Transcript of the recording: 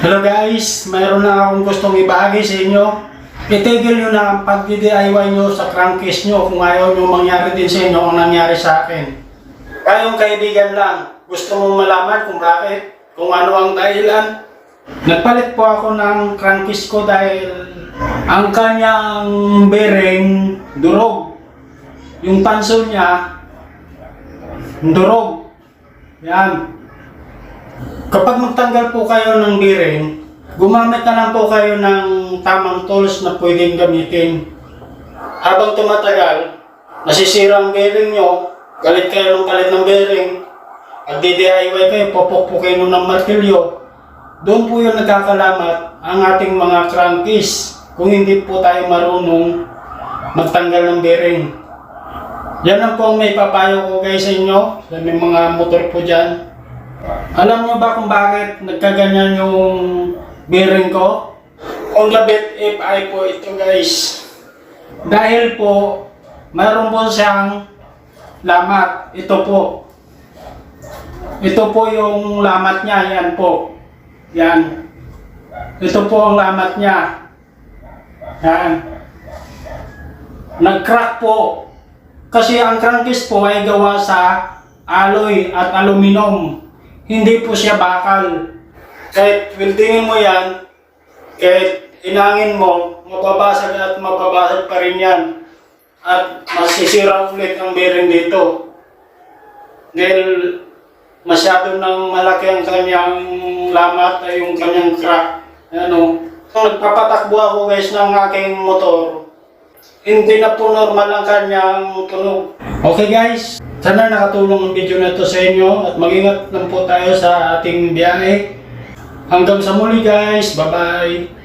Hello guys, mayroon na akong gustong ibahagi sa inyo. Itigil nyo na ang pag-DIY nyo sa crankcase nyo kung ayaw nyo mangyari din sa inyo ang nangyari sa akin. Kayong kaibigan lang, gusto mong malaman kung bakit, kung ano ang dahilan. Nagpalit po ako ng crankcase ko dahil ang kanyang bearing durog. Yung tanso niya, durog. Yan. Kapag magtanggal po kayo ng bearing, gumamit na lang po kayo ng tamang tools na pwedeng gamitin. Habang tumatagal, nasisira ang bearing nyo, galit kayo ng palit ng bearing, at DIY kayo, popokpokin nyo ng martilyo, doon po yung nagkakalamat ang ating mga crankcase kung hindi po tayo marunong magtanggal ng bearing. Yan lang po ang may papayo ko guys sa inyo, sa mga motor po dyan. Alam nyo ba kung bakit nagkaganyan yung bearing ko? On the bit FI po ito guys. Dahil po, mayroon po siyang lamat. Ito po. Ito po yung lamat niya. Yan po. Yan. Ito po ang lamat niya. Yan. Nag-crack po. Kasi ang crankcase po ay gawa sa alloy at aluminum. Hindi po siya bakal. Kahit weldingin mo yan, kahit inangin mo, mababasag at mababasag pa rin yan. At masisira ulit ang bearing dito. Dahil masyado nang malaki ang kanyang lamat ay yung kanyang crack. Ano, nagpapatakbo ako guys ng aking motor, hindi na po normal ang kanyang tunog. Okay guys, sana nakatulong ang video na to sa inyo at mag-ingat lang po tayo sa ating biyahe. Hanggang sa muli guys, bye bye!